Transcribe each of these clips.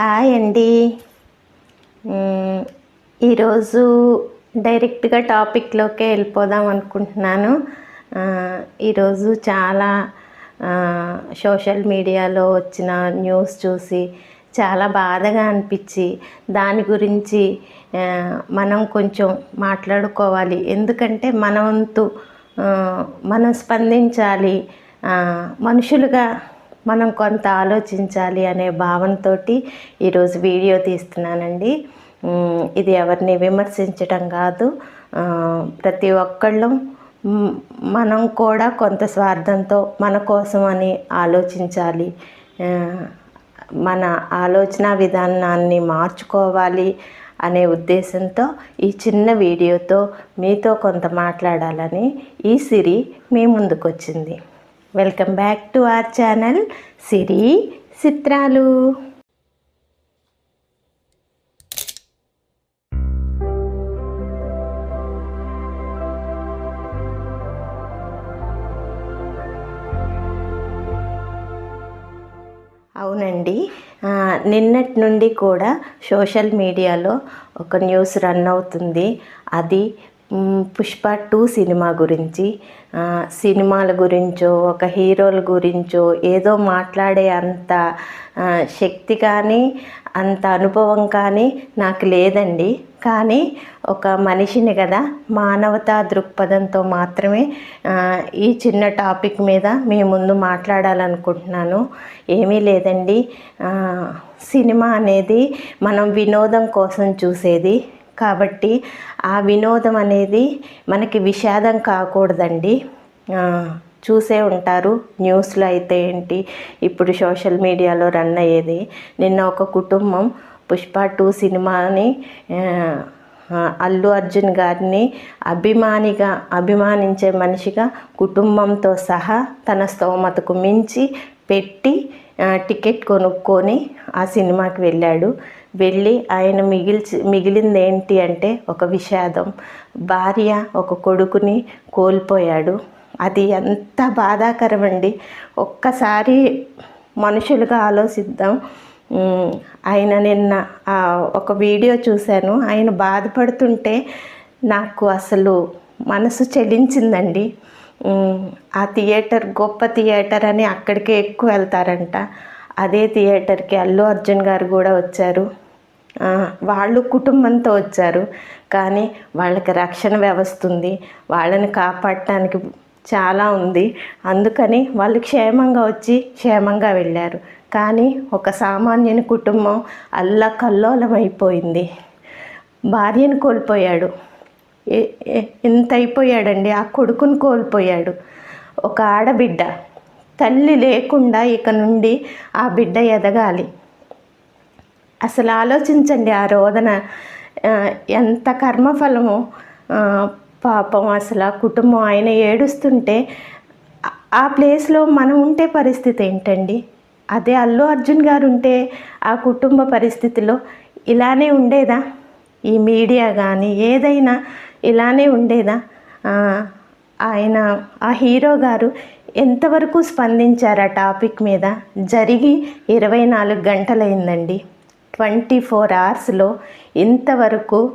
Hi అండి. ఈరోజు డైరెక్ట్గా టాపిక్లోకే వెళ్ళిపోదాం అనుకుంటున్నాను. ఈరోజు చాలా సోషల్ మీడియాలో వచ్చిన న్యూస్ చూసి చాలా బాధగా అనిపించి దాని గురించి మనం కొంచెం మాట్లాడుకోవాలి. ఎందుకంటే మన వంతు మనం స్పందించాలి. మనుషులుగా మనం కొంత ఆలోచించాలి అనే భావనతో ఈరోజు వీడియో తీస్తున్నానండి. ఇది ఎవరిని విమర్శించడం కాదు. ప్రతి ఒక్కళ్ళం మనం కూడా కొంత స్వార్థంతో మన కోసం అని ఆలోచించాలి. మన ఆలోచన విధానాన్ని మార్చుకోవాలి అనే ఉద్దేశంతో ఈ చిన్న వీడియోతో మీతో కొంత మాట్లాడాలని ఈ సిరి మీ ముందుకు వచ్చింది welcome back to our channel Siri Chitralu. అవునండి. నిన్నటి నుండి కూడా సోషల్ మీడియాలో ఒక న్యూస్ రన్ అవుతుంది. అది పుష్ప టూ సినిమా గురించి సినిమాల గురించో ఒక హీరోల గురించో ఏదో మాట్లాడే అంత శక్తి కానీ అంత అనుభవం కానీ నాకు లేదండి. కానీ ఒక మనిషిని కదా మానవతా దృక్పథంతో మాత్రమే ఈ చిన్న టాపిక్ మీద మీ ముందు మాట్లాడాలనుకుంటున్నాను. ఏమీ లేదండి. సినిమా అనేది మనం వినోదం కోసం చూసేది కాబట్టి ఆ వినోదం అనేది మనకి విషాదం కాకూడదండి. చూసే ఉంటారు. న్యూస్లో అయితే ఏంటి? ఇప్పుడు సోషల్ మీడియాలో రన్ అయ్యేది. నిన్న ఒక కుటుంబం పుష్ప టూ సినిమాని అల్లు అర్జున్ గారిని అభిమానిగా అభిమానించే మనిషిగా కుటుంబంతో సహా తన స్తోమతకు మించి పెట్టి టికెట్ కొనుక్కొని ఆ సినిమాకి వెళ్ళాడు. వెళ్ళి ఆయన మిగిల్చి మిగిలింది ఏంటి అంటే ఒక విషాదం. భార్య ఒక కొడుకుని కోల్పోయాడు. అది ఎంత బాధాకరం అండి ఒక్కసారి మనుషులుగా ఆలోచిద్దాం. ఆయన నిన్న ఒక వీడియో చూశాను. ఆయన బాధపడుతుంటే నాకు అసలు మనసు చెలించిందండి. ఆ థియేటర్ గొప్ప థియేటర్ అని అక్కడికే ఎక్కువ వెళ్తారంట. అదే థియేటర్కి అల్లు అర్జున్ గారు కూడా వచ్చారు. వాళ్ళు కుటుంబంతో వచ్చారు. కానీ వాళ్ళకి రక్షణ వ్యవస్థ ఉంది. వాళ్ళని కాపాడటానికి చాలా ఉంది. అందుకని వాళ్ళు క్షేమంగా వచ్చి క్షేమంగా వెళ్ళారు. కానీ ఒక సామాన్యుని కుటుంబం అల్లా అయిపోయింది భార్యను కోల్పోయాడు. ఎంత అయిపోయాడండి ఆ కొడుకుని కోల్పోయాడు. ఒక ఆడబిడ్డ. తల్లి లేకుండా ఇక నుండి ఆ బిడ్డ ఎదగాలి. అసలు ఆలోచించండి ఆ రోదన. ఎంత కర్మఫలము. పాపం అసలు ఆ కుటుంబం ఆయన ఏడుస్తుంటే ఆ- ప్లేస్లో మనం ఉంటే పరిస్థితి ఏంటండి? అదే అల్లు అర్జున్ గారు ఉంటే ఆ కుటుంబ పరిస్థితిలో ఇలానే ఉండేదా? ఈ మీడియా కానీ ఏదైనా ఇలానే ఉండేదా? ఆయన ఆ హీరో గారు ఎంతవరకు స్పందించారు ఆ టాపిక్ మీద? జరిగి ఇరవై నాలుగు గంటలైందండి. ట్వంటీ ఫోర్ అవర్స్లో ఇంతవరకు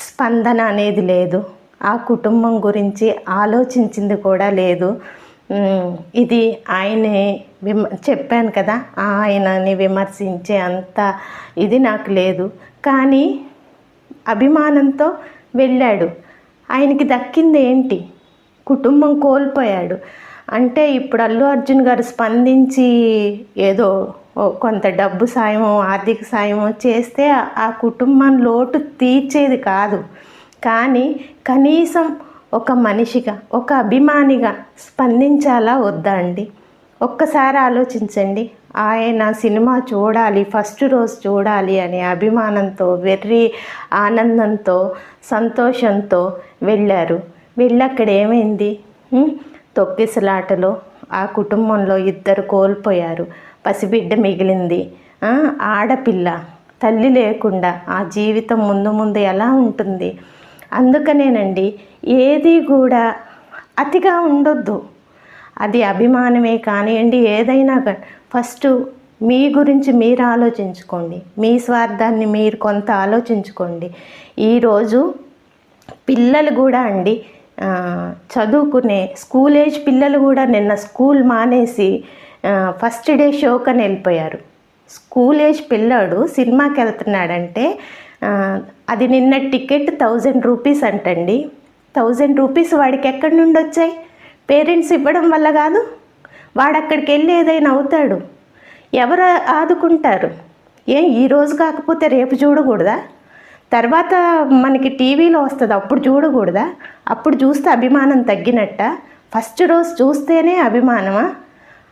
స్పందన అనేది లేదు. ఆ కుటుంబం గురించి ఆలోచించింది కూడా లేదు. ఇది ఆయనే విమ చెప్పాను కదా ఆయనని విమర్శించే అంత ఇది నాకు లేదు. కానీ అభిమానంతో వెళ్ళాడు. ఆయనకి దక్కింది ఏంటి కుటుంబం కోల్పోయాడు. అంటే ఇప్పుడు అల్లు అర్జున్ గారు స్పందించి ఏదో కొంత డబ్బు సాయమో ఆర్థిక సాయమో చేస్తే ఆ- కుటుంబం లోటు తీర్చేది కాదు. కానీ కనీసం ఒక మనిషిగా ఒక అభిమానిగా స్పందించాలా వద్దా అండి? ఒక్కసారి ఆలోచించండి. ఆయన సినిమా చూడాలి ఫస్ట్ రోజు చూడాలి అనే అభిమానంతో వెర్రి ఆనందంతో సంతోషంతో వెళ్ళారు. వెళ్ళి అక్కడ ఏమైంది తొక్కిసలాటలో ఆ కుటుంబంలో ఇద్దరు కోల్పోయారు. పసిబిడ్డ మిగిలింది. ఆడపిల్ల తల్లి లేకుండా ఆ జీవితం ముందు ముందు ఎలా ఉంటుంది? అందుకనేనండి ఏది కూడా అతిగా ఉండొద్దు. అది అభిమానమే కానివ్వండి ఏదైనా కానీ ఫస్ట్ మీ గురించి మీరు ఆలోచించుకోండి. మీ స్వార్థాన్ని మీరు కొంత ఆలోచించుకోండి. ఈరోజు పిల్లలు కూడా అండి చదువుకునే స్కూల్ ఏజ్ పిల్లలు కూడా నిన్న స్కూల్ మానేసి ఫస్ట్ డే షోకని వెళ్ళిపోయారు. స్కూల్ ఏజ్ పిల్లాడు సినిమాకి వెళ్తున్నాడంటే అది నిన్న టికెట్ థౌజండ్ రూపీస్ అంటండి. థౌజండ్ రూపీస్ వాడికి ఎక్కడి నుండి వచ్చాయి? పేరెంట్స్ ఇవ్వడం వల్ల కాదు? వాడు అక్కడికి వెళ్ళి ఏదైనా అవుతాడు? ఎవరు ఆదుకుంటారు? ఏం ఈరోజు కాకపోతే రేపు చూడకూడదా? తర్వాత మనకి టీవీలో వస్తుంది అప్పుడు చూడకూడదా? అప్పుడు చూస్తే అభిమానం తగ్గినట్ట? ఫస్ట్ రోజు చూస్తేనే అభిమానమా?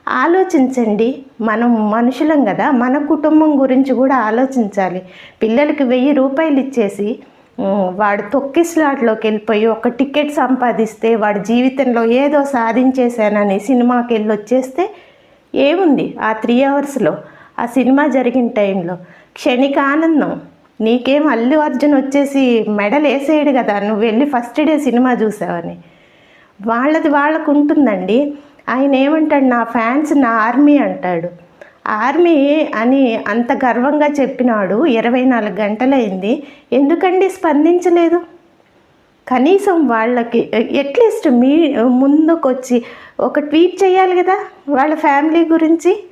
ఆలోచించండి మనం మనుషులం కదా మన కుటుంబం గురించి కూడా ఆలోచించాలి. పిల్లలకి వెయ్యి రూపాయలు ఇచ్చేసి వాడు తొక్కిస్లాట్లోకి వెళ్ళిపోయి ఒక టికెట్ సంపాదిస్తే వాడి జీవితంలో ఏదో సాధించేశానని సినిమాకి వెళ్ళి వచ్చేస్తే ఏముంది? ఆ త్రీ అవర్స్లో ఆ సినిమా జరిగిన టైంలో. క్షణిక ఆనందం. నీకేం అల్లు అర్జున్ వచ్చేసి మెడల్ వేసేయడు కదా నువ్వు వెళ్ళి ఫస్ట్ డే సినిమా చూసావని. వాళ్ళది వాళ్ళకు ఉంటుందండి. ఆయన ఏమంటాడు నా ఫ్యాన్స్ నా ఆర్మీ అంటాడు. ఆర్మీ అని అంత గర్వంగా చెప్పినాడు ఇరవై నాలుగు గంటలైంది. ఎందుకండి స్పందించలేదు? కనీసం వాళ్ళకి అట్లీస్ట్ మీ ముందుకొచ్చి ఒక ట్వీట్ చేయాలి కదా వాళ్ళ ఫ్యామిలీ గురించి?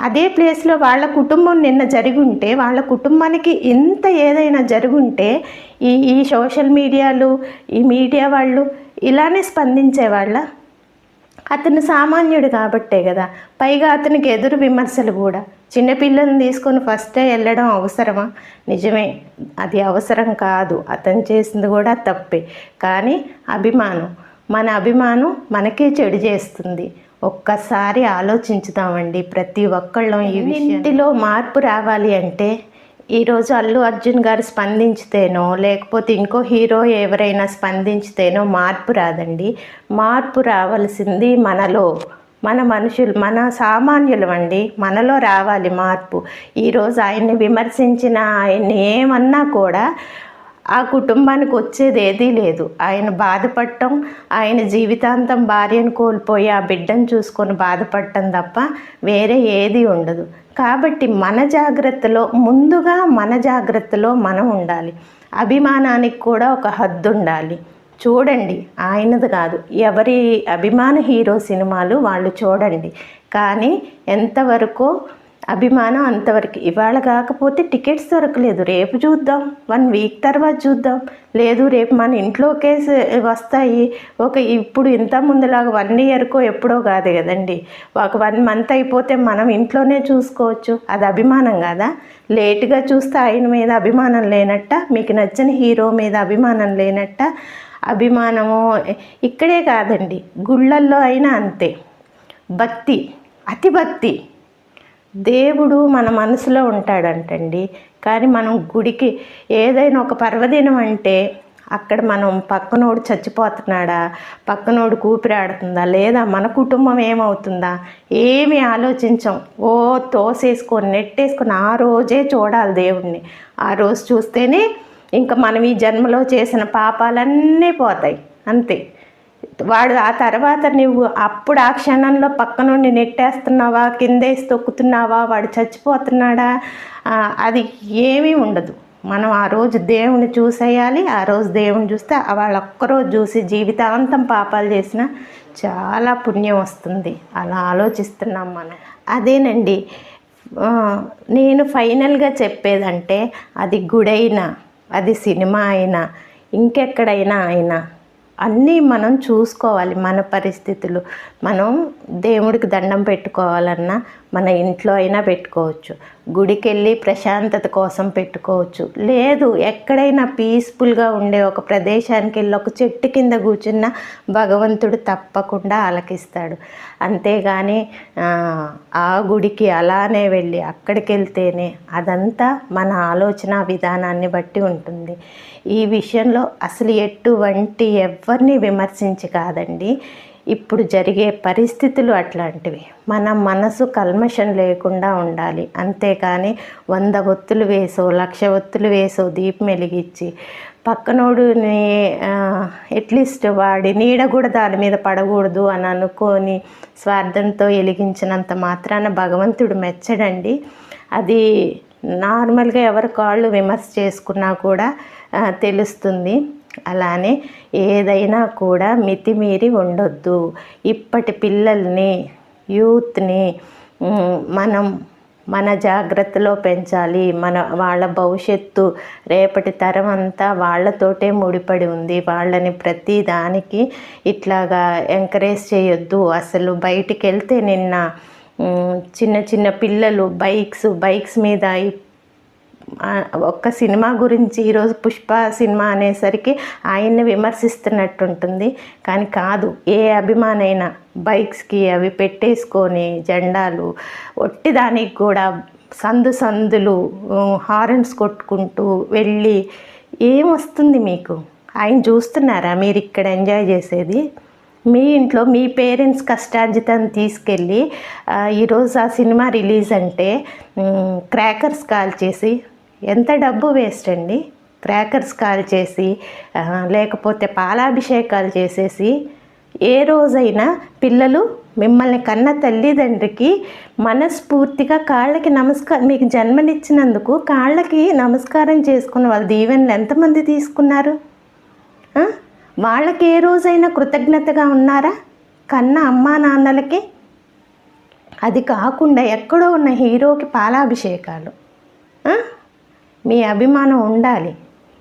అదే ప్లేస్లో వాళ్ళ కుటుంబం నిన్న జరిగి ఉంటే వాళ్ళ కుటుంబానికి ఇంత ఏదైనా జరుగుంటే ఈ ఈ సోషల్ మీడియాలు ఈ మీడియా వాళ్ళు ఇలానే స్పందించేవాళ్ళ? అతను సామాన్యుడు కాబట్టే కదా. పైగా అతనికి ఎదురు విమర్శలు కూడా. చిన్నపిల్లల్ని తీసుకొని ఫస్టే వెళ్ళడం అవసరమా? నిజమే అది అవసరం కాదు. అతను చేసింది కూడా తప్పే. కానీ అభిమానం మన అభిమానం మనకే చెడు చేస్తుంది. ఒక్కసారి ఆలోచించుదామండి. ప్రతి ఒక్కళ్ళం ఈ ఇంటిలో మార్పు రావాలి అంటే ఈరోజు అల్లు అర్జున్ గారు స్పందించితేనో లేకపోతే ఇంకో హీరో ఎవరైనా స్పందించితేనో మార్పు రాదండి. మార్పు రావాల్సింది మనలో మన మనుషులు మన సామాన్యులు అండి. మనలో రావాలి మార్పు. ఈరోజు ఆయన్ని విమర్శించిన ఆయన్ని ఏమన్నా కూడా ఆ కుటుంబానికి వచ్చేది ఏదీ లేదు. ఆయన బాధపడటం ఆయన జీవితాంతం భార్యను కోల్పోయి ఆ బిడ్డను చూసుకొని బాధపడటం తప్ప వేరే ఏది ఉండదు. కాబట్టి మన జాగ్రత్తలో ముందుగా మన జాగ్రత్తలో మనం ఉండాలి. అభిమానానికి కూడా ఒక హద్దు ఉండాలి. చూడండి ఆయనది కాదు. ఎవరి అభిమాన హీరో సినిమాలు వాళ్ళు చూడండి. కానీ ఎంతవరకు అభిమానం అంతవరకు. ఇవాళ కాకపోతే టికెట్స్ దొరకలేదు. రేపు చూద్దాం. వన్ వీక్ తర్వాత చూద్దాం. లేదు రేపు మన ఇంట్లోకే వస్తాయి. ఒక ఇప్పుడు ఇంత ముందులాగా వన్ ఇయర్కో ఎప్పుడో కాదు కదండి. ఒక వన్ మంత్ అయిపోతే మనం ఇంట్లోనే చూసుకోవచ్చు. అది అభిమానం కాదా? లేటుగా చూస్తే ఆయన మీద అభిమానం లేనట్ట మీకు నచ్చిన హీరో మీద అభిమానం లేనట్ట అభిమానము ఇక్కడే కాదండి. గుళ్ళల్లో అయినా అంతే. భక్తి అతి భక్తి. దేవుడు మన మనసులో ఉంటాడంటండి. కానీ మనం గుడికి ఏదైనా ఒక పర్వదినం అంటే అక్కడ మనం పక్కనోడు చచ్చిపోతున్నాడా? పక్కనోడు కూపిరాడుతుందా? లేదా మన కుటుంబం ఏమవుతుందా? ఏమి ఆలోచించం. ఓ తోసేసుకొని నెట్టేసుకొని ఆ రోజే చూడాలి దేవుణ్ణి. ఆ రోజు చూస్తేనే ఇంకా మనం ఈ జన్మలో చేసిన పాపాలన్నీ పోతాయి. అంతే. వాడు ఆ తర్వాత నువ్వు అప్పుడు ఆ క్షణంలో పక్క నుండి నెట్టేస్తున్నావా కిందేసి తొక్కుతున్నావా వాడు చచ్చిపోతున్నాడా? అది ఏమీ ఉండదు. మనం ఆ రోజు దేవుని చూసేయాలి ఆ రోజు దేవుని చూస్తే వాళ్ళు ఒక్కరోజు చూసి జీవితాంతం పాపాలు చేసిన చాలా పుణ్యం వస్తుంది. అలా ఆలోచిస్తున్నాం మనం. అదేనండి. నేను ఫైనల్గా చెప్పేదంటే అది గుడైనా అది సినిమా అయినా ఇంకెక్కడైనా అయినా అన్నీ మనం చూసుకోవాలి మన పరిస్థితులు. మనం దేవుడికి దండం పెట్టుకోవాలన్నా మన ఇంట్లో అయినా పెట్టుకోవచ్చు. గుడికి వెళ్ళి ప్రశాంతత కోసం పెట్టుకోవచ్చు. లేదు ఎక్కడైనా పీస్ఫుల్గా ఉండే ఒక ప్రదేశానికి వెళ్ళి ఒక చెట్టు కింద కూర్చున్న భగవంతుడు తప్పకుండా ఆలకిస్తాడు. అంతేగాని ఆ, ఆ గుడికి అలానే వెళ్ళి అక్కడికి వెళ్తేనే అదంతా మన ఆలోచన విధానాన్ని బట్టి ఉంటుంది. ఈ విషయంలో అసలు ఎటువంటి ఎవరిని విమర్శించి కాదండి. ఇప్పుడు జరిగే పరిస్థితులు అట్లాంటివి. మన మనసు కల్మషం లేకుండా ఉండాలి. అంతేకాని వంద ఒత్తులు వేసో లక్ష ఒత్తులు వేసో దీపం వెలిగించి పక్కనోడుని అట్లీస్ట్ వాడి నీడ కూడా దాని మీద పడకూడదు అని అనుకొని స్వార్థంతో వెలిగించినంత మాత్రాన భగవంతుడు మెచ్చడండి. అది నార్మల్గా ఎవరి కాళ్ళు విమర్శ చేసుకున్నా కూడా తెలుస్తుంది. అలానే ఏదైనా కూడా మితిమీరి ఉండొద్దు. ఇప్పటి పిల్లల్ని యూత్ని మనం మన జాగ్రత్తలో పెంచాలి. మన వాళ్ళ భవిష్యత్తు రేపటి తరం అంతా వాళ్ళతోటే ముడిపడి ఉంది. వాళ్ళని ప్రతి దానికి ఇట్లాగా ఎంకరేజ్ చేయొద్దు. అసలు బయటికి వెళ్తే నిన్న చిన్న చిన్న పిల్లలు బైక్స్ బైక్స్ మీద ఒక్క సినిమా గురించి ఈరోజు పుష్ప సినిమా అనేసరికి ఆయన్ని విమర్శిస్తున్నట్టుంటుంది. కానీ కాదు ఏ అభిమానైనా బైక్స్కి అవి పెట్టేసుకొని జెండాలు ఒట్టి దానికి కూడా సందు సందులు హారన్స్ హార్న్స్ కొట్టుకుంటూ వెళ్ళి ఏమొస్తుంది మీకు? ఆయన చూస్తున్నారా మీరు ఇక్కడ ఎంజాయ్ చేసేది? మీ ఇంట్లో మీ పేరెంట్స్ కష్టార్జితాన్ని తీసుకెళ్ళి ఈరోజు ఆ సినిమా రిలీజ్ అంటే క్రాకర్స్ కాల్ చేసి ఎంత డబ్బు వేస్ట్ అండి? క్రాకర్స్ కాల్ చేసి లేకపోతే పాలాభిషేకాలు చేసేసి ఏ రోజైనా పిల్లలు మిమ్మల్ని కన్న తల్లిదండ్రికి మనస్ఫూర్తిగా కాళ్ళకి నమస్కారం మీకు జన్మనిచ్చినందుకు కాళ్ళకి నమస్కారం చేసుకున్న వాళ్ళ దీవెనలు ఎంతమంది తీసుకున్నారు? వాళ్ళకి ఏ రోజైనా కృతజ్ఞతగా ఉన్నారా? కన్న అమ్మా నాన్నలకి? అది కాకుండా ఎక్కడో ఉన్న హీరోకి పాలాభిషేకాలు. మీ అభిమానం ఉండాలి.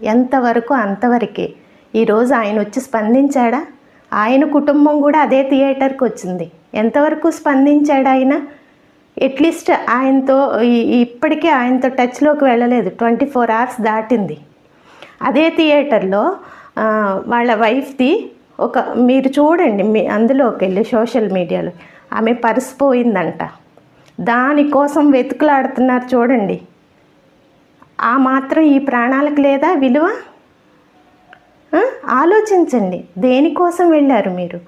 ఎంతవరకు అంతవరకే. ఈరోజు ఆయన వచ్చి స్పందించాడా? ఆయన కుటుంబం కూడా అదే థియేటర్కి వచ్చింది. ఎంతవరకు స్పందించాడు ఆయన? అట్లీస్ట్ ఆయనతో ఇప్పటికే ఆయనతో టచ్లోకి వెళ్ళలేదు. ట్వంటీ ఫోర్ అవర్స్ దాటింది. అదే థియేటర్లో వాళ్ళ వైఫ్ది ఒక మీరు చూడండి మీ అందులోకి వెళ్ళి సోషల్ మీడియాలో. ఆమె పర్స్ పోయిందంట దానికోసం వెతుకులాడుతున్నారు చూడండి. ఆ మాత్రం ఈ ప్రాణాలకు లేదా విలువ? ఆలోచించండి. దేనికోసం వెళ్ళారు మీరు?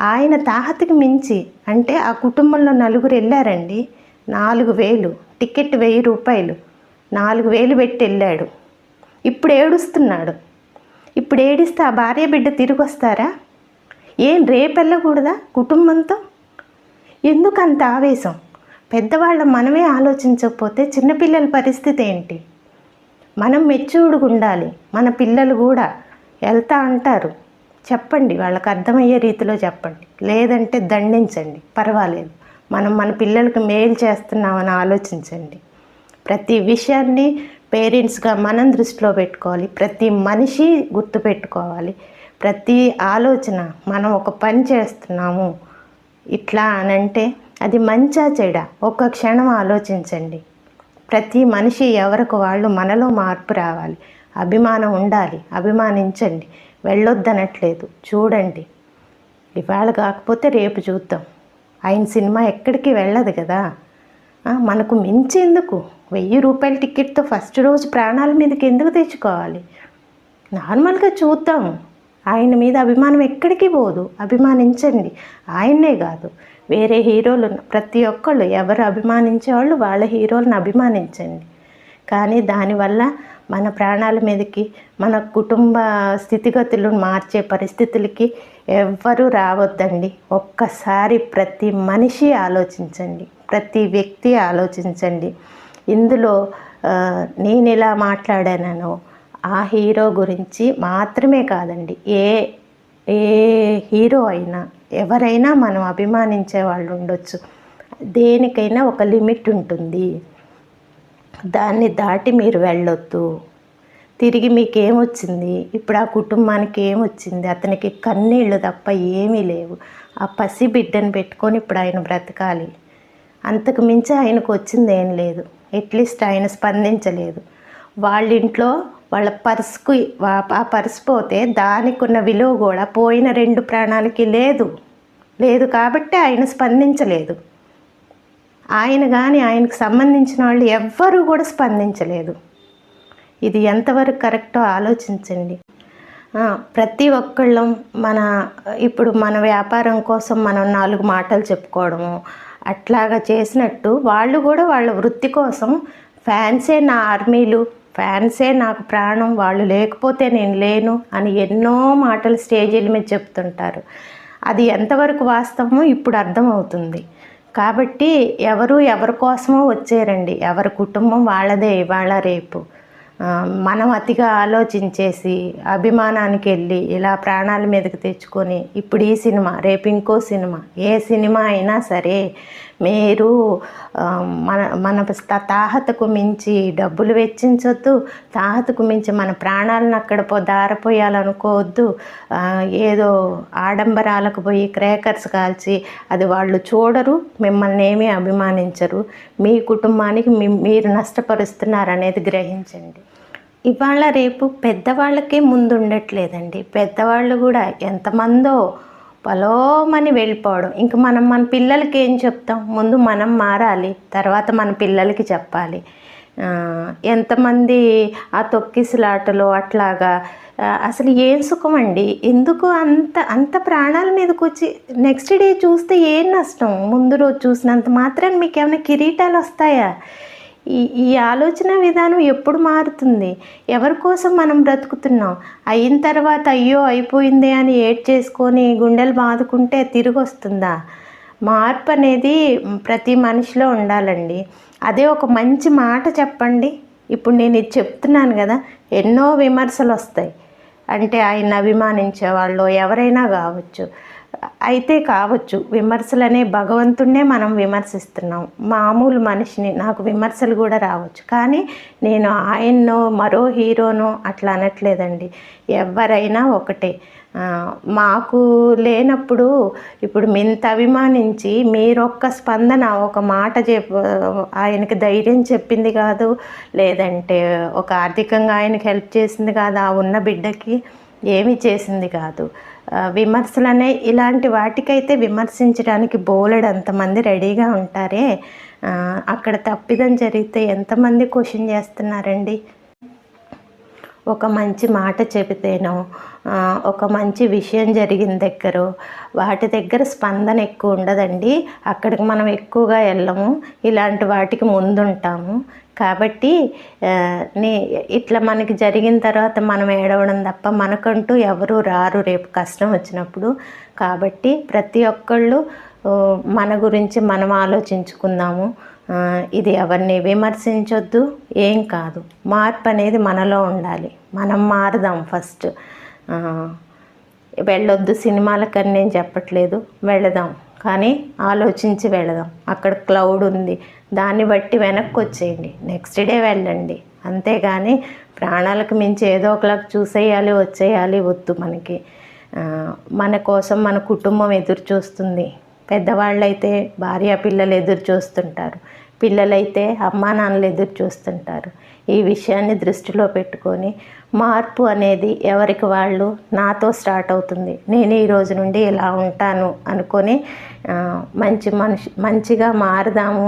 ఆయన తాహతకు మించి అంటే ఆ కుటుంబంలో నలుగురు వెళ్ళారండి. నాలుగు వేలు టికెట్ వెయ్యి రూపాయలు. నాలుగు వేలు పెట్టి వెళ్ళాడు. ఇప్పుడు ఏడుస్తున్నాడు. ఇప్పుడు ఏడిస్తే ఆ భార్య బిడ్డ తిరిగి వస్తారా? ఏం రేపు వెళ్ళకూడదా కుటుంబంతో? ఎందుకు అంత ఆవేశం? పెద్దవాళ్ళ మనమే ఆలోచించకపోతే చిన్నపిల్లల పరిస్థితి ఏంటి? మనం మెచ్యూర్డ్గా ఉండాలి. మన పిల్లలు కూడా వెళ్తా అంటారు. చెప్పండి వాళ్ళకి అర్థమయ్యే రీతిలో చెప్పండి. లేదంటే దండించండి. పర్వాలేదు. మనం మన పిల్లలకి మేలు చేస్తున్నామని ఆలోచించండి. ప్రతి విషయాన్ని పేరెంట్స్గా మనం దృష్టిలో పెట్టుకోవాలి. ప్రతి మనిషి గుర్తుపెట్టుకోవాలి ప్రతి ఆలోచన మనం ఒక పని చేస్తున్నాము ఇట్లా అని అంటే అది మంచా చెడ? ఒక్క క్షణం ఆలోచించండి. ప్రతి మనిషి ఎవరికి వాళ్ళు మనలో మార్పు రావాలి. అభిమానం ఉండాలి. అభిమానించండి. వెళ్ళొద్దనట్లేదు. చూడండి. ఇవాళ కాకపోతే రేపు చూద్దాం. ఆయన సినిమా ఎక్కడికి వెళ్ళదు కదా. మనకు మించి ఎందుకు వెయ్యి రూపాయల టికెట్తో ఫస్ట్ రోజు ప్రాణాల మీదకి ఎందుకు తెచ్చుకోవాలి? నార్మల్గా చూద్దాం. ఆయన మీద అభిమానం ఎక్కడికి పోదు. అభిమానించండి. ఆయన్నే కాదు. వేరే హీరోలు ప్రతి ఒక్కళ్ళు ఎవరు అభిమానించే వాళ్ళు వాళ్ళ హీరోలను అభిమానించండి. కానీ దానివల్ల మన ప్రాణాల మీదకి మన కుటుంబ స్థితిగతులను మార్చే పరిస్థితులకి ఎవ్వరూ రావద్దండి. ఒక్కసారి ప్రతి మనిషి ఆలోచించండి. ప్రతి వ్యక్తి ఆలోచించండి. ఇందులో నేను ఇలా మాట్లాడానో ఆ హీరో గురించి మాత్రమే కాదండి. ఏ ఏ హీరో అయినా ఎవరైనా మనం అభిమానించే వాళ్ళు ఉండొచ్చు. దేనికైనా ఒక లిమిట్ ఉంటుంది. దాన్ని దాటి మీరు వెళ్ళొద్దు. తిరిగి మీకేమొచ్చింది? ఇప్పుడు ఆ కుటుంబానికి ఏమొచ్చింది? అతనికి కన్నీళ్ళు తప్ప ఏమీ లేవు. ఆ పసి బిడ్డను పెట్టుకొని ఇప్పుడు ఆయన బ్రతకాలి. అంతకు మించి ఆయనకు వచ్చింది ఏం లేదు. అట్లీస్ట్ ఆయన స్పందించలేదు. వాళ్ళ ఇంట్లో వాళ్ళ పర్సుకు వా- ఆ పర్సు పోతే దానికి ఉన్న విలువ కూడా పోయిన రెండు ప్రాణాలకి లేదు. లేదు కాబట్టి ఆయన స్పందించలేదు. ఆయన కానీ ఆయనకు సంబంధించిన వాళ్ళు ఎవ్వరూ కూడా స్పందించలేదు. ఇది ఎంతవరకు కరెక్టో ఆలోచించండి. ప్రతి ఒక్కళ్ళం మన ఇప్పుడు మన వ్యాపారం కోసం మనం నాలుగు మాటలు చెప్పుకోవడము అట్లాగా చేసినట్టు వాళ్ళు కూడా వాళ్ళ వృత్తి కోసం ఫ్యాన్సే నా ఆర్మీలు. ఫ్యాన్సే నాకు ప్రాణం వాళ్ళు లేకపోతే నేను లేను అని ఎన్నో మాటలు స్టేజీల మీద చెప్తుంటారు. అది ఎంతవరకు వాస్తవమో ఇప్పుడు అర్థమవుతుంది. కాబట్టి ఎవరు ఎవరి కోసమో వచ్చారండి. ఎవరి కుటుంబం వాళ్ళదే ఇవాళ రేపు. మనం అతిగా ఆలోచించేసి అభిమానానికి వెళ్ళి ఇలా ప్రాణాల మీదకి తెచ్చుకొని ఇప్పుడు ఈ సినిమా రేపు ఇంకో సినిమా ఏ సినిమా అయినా సరే మీరు మన మన త- తాహతకు మించి డబ్బులు వెచ్చించొద్దు. తాహతకు మించి మన ప్రాణాలను అక్కడ పో దారపోయాలనుకోవద్దు ఏదో ఆడంబరాలకు పోయి క్రేకర్స్ కాల్చి అది వాళ్ళు చూడరు మిమ్మల్ని ఏమీ అభిమానించరు. మీ కుటుంబానికి మీరు నష్టపరుస్తున్నారనేది గ్రహించండి. ఇవాళ రేపు పెద్దవాళ్ళకే ముందు ఉండట్లేదండి పెద్దవాళ్ళు కూడా ఎంతమందో పలోమని వెళ్ళిపోవడం. ఇంక మనం మన పిల్లలకి ఏం చెప్తాం? ముందు మనం మారాలి తర్వాత మన పిల్లలకి చెప్పాలి. ఎంతమంది ఆ తొక్కిసలాటలు అట్లాగా అసలు ఏం సుఖం అండి ఎందుకు అంత అంత ప్రాణాల మీదకి వచ్చి నెక్స్ట్ డే చూస్తే ఏం నష్టం? ముందు రోజు చూసినంత మాత్రం మీకు ఏమైనా కిరీటాలు వస్తాయా? ఈ ఈ ఆలోచన విధానం ఎప్పుడు మారుతుంది? ఎవరి కోసం మనం బ్రతుకుతున్నాం? అయిన తర్వాత అయ్యో అయిపోయింది అని ఏడ్ చేసుకొని గుండెలు బాదుకుంటే తిరిగి వస్తుందా మార్పు అనేది ప్రతి మనిషిలో ఉండాలండి. అదే ఒక మంచి మాట చెప్పండి. ఇప్పుడు నేను ఇది చెప్తున్నాను కదా ఎన్నో విమర్శలు వస్తాయి అంటే ఆయన అభిమానించే వాళ్ళు ఎవరైనా కావచ్చు. అయితే కావచ్చు. విమర్శలనే భగవంతుణ్ణే మనం విమర్శిస్తున్నాం. మామూలు మనిషిని నాకు విమర్శలు కూడా రావచ్చు. కానీ నేను ఆయన్నో మరో హీరోనో అట్లా అనట్లేదండి. ఎవరైనా ఒకటే. మాకు లేనప్పుడు ఇప్పుడు మింత అభిమానించి మీరొక్క స్పందన ఒక మాట చెప్ ఆయనకి ధైర్యం చెప్పింది కాదు. లేదంటే ఒక ఆర్థికంగా ఆయనకి హెల్ప్ చేసింది కాదు. ఆ ఉన్న బిడ్డకి ఏమీ చేసింది కాదు. విమర్శలనే ఇలాంటి వాటికైతే విమర్శించడానికి బోలెడు అంతమంది రెడీగా ఉంటారే. అక్కడ తప్పిదం జరిగితే ఎంతమంది క్వశ్చన్ చేస్తున్నారండి? ఒక మంచి మాట చెబితేనో ఒక మంచి విషయం జరిగిన దగ్గర వాటి దగ్గర స్పందన ఎక్కువ ఉండదండి. అక్కడికి మనం ఎక్కువగా వెళ్ళము. ఇలాంటి వాటికి ముందుంటాము. కాబట్టి నే ఇట్లా మనకి జరిగిన తర్వాత మనం ఏడవడం తప్ప మనకంటూ ఎవరు రారు రేపు కష్టం వచ్చినప్పుడు. కాబట్టి ప్రతి ఒక్కళ్ళు మన గురించి మనం ఆలోచించుకుందాము. ఇది ఎవరిని విమర్శించొద్దు ఏం కాదు. మార్పు అనేది మనలో ఉండాలి. మనం మారుదాం ఫస్ట్. వెళ్ళొద్దు సినిమాలకని నేను చెప్పట్లేదు వెళదాం. కానీ ఆలోచించి వెళదాం. అక్కడ క్లౌడ్ ఉంది. దాన్ని బట్టి వెనక్కి వచ్చేయండి నెక్స్ట్ డే వెళ్ళండి. అంతేగాని ప్రాణాలకు మించి ఏదో ఒకలాగా చూసేయాలి వచ్చేయాలి వద్దు మనకి. మన కోసం మన కుటుంబం ఎదురు చూస్తుంది. పెద్దవాళ్ళైతే భార్య పిల్లలు ఎదురు చూస్తుంటారు. పిల్లలైతే అమ్మా నాన్నలు ఎదురు చూస్తుంటారు. ఈ విషయాన్ని దృష్టిలో పెట్టుకొని మార్పు అనేది ఎవరికి వాళ్ళు నాతో స్టార్ట్ అవుతుంది. నేను ఈ రోజు నుండి ఇలా ఉంటాను అనుకొని మంచి మనిషి మంచిగా మారదాము.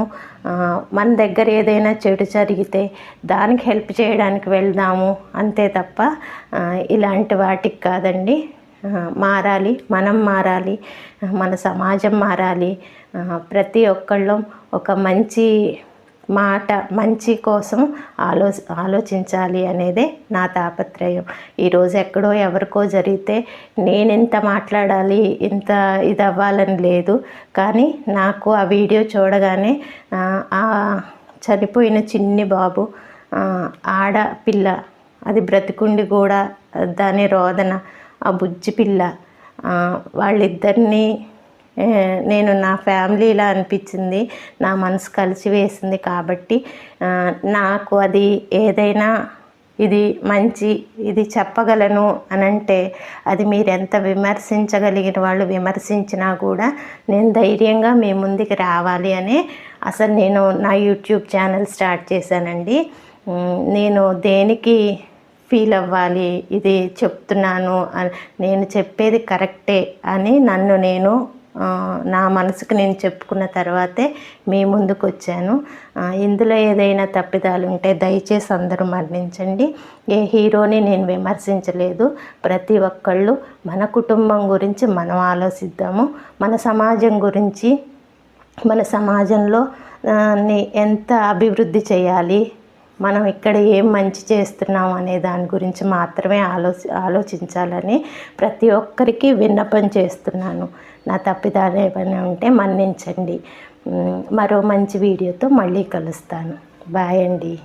మన దగ్గర ఏదైనా చెడు జరిగితే దానికి హెల్ప్ చేయడానికి వెళ్దాము. అంతే తప్ప ఇలాంటి వాటికి కాదండి. మారాలి మనం మారాలి మన సమాజం మారాలి. ప్రతి ఒక్కళ్ళం ఒక మంచి మాట మంచి కోసం ఆలో ఆలోచించాలి అనేదే నా తాపత్రయం. ఈరోజు ఎక్కడో ఎవరికో జరిగితే నేను ఇంత మాట్లాడాలి ఇంత ఇది అవ్వాలని లేదు. కానీ నాకు ఆ వీడియో చూడగానే ఆ, చనిపోయిన చిన్ని బాబు ఆడపిల్ల అది బ్రతికుండి కూడా దాని రోదన ఆ బుజ్జి పిల్ల వాళ్ళిద్దరినీ నేను నా ఫ్యామిలీలా అనిపించింది. నా మనసు కలిసి వేసింది కాబట్టి నాకు అది ఏదైనా ఇది మంచి ఇది చెప్పగలను అని అంటే అది మీరు ఎంత విమర్శించగలిగిన వాళ్ళు విమర్శించినా కూడా నేను ధైర్యంగా మీ ముందుకు రావాలి అని అసలు నేను నా యూట్యూబ్ ఛానల్ స్టార్ట్ చేశానండి. నేను దేనికి ఫీల్ అవ్వాలి ఇది చెప్తున్నాను నేను చెప్పేది కరెక్టే అని నన్ను నేను నా మనసుకు నేను చెప్పుకున్న తర్వాతే మీ ముందుకు వచ్చాను ఇందులో ఏదైనా తప్పిదాలు ఉంటే దయచేసి అందరూ మరణించండి. ఏ హీరోని నేను విమర్శించలేదు. ప్రతి ఒక్కళ్ళు మన కుటుంబం గురించి మనం ఆలోచిద్దాము. మన సమాజం గురించి మన సమాజంలో ఎంత అభివృద్ధి చేయాలి? మనం ఇక్కడ ఏం మంచి చేస్తున్నాం అనే దాని గురించి మాత్రమే ఆలోచి ఆలోచించాలని ప్రతి ఒక్కరికి విన్నపం చేస్తున్నాను. నా తప్పిదాలు ఏమైనా ఉంటే మన్నించండి. మరో మంచి వీడియోతో మళ్ళీ కలుస్తాను. బాయ్ అండి.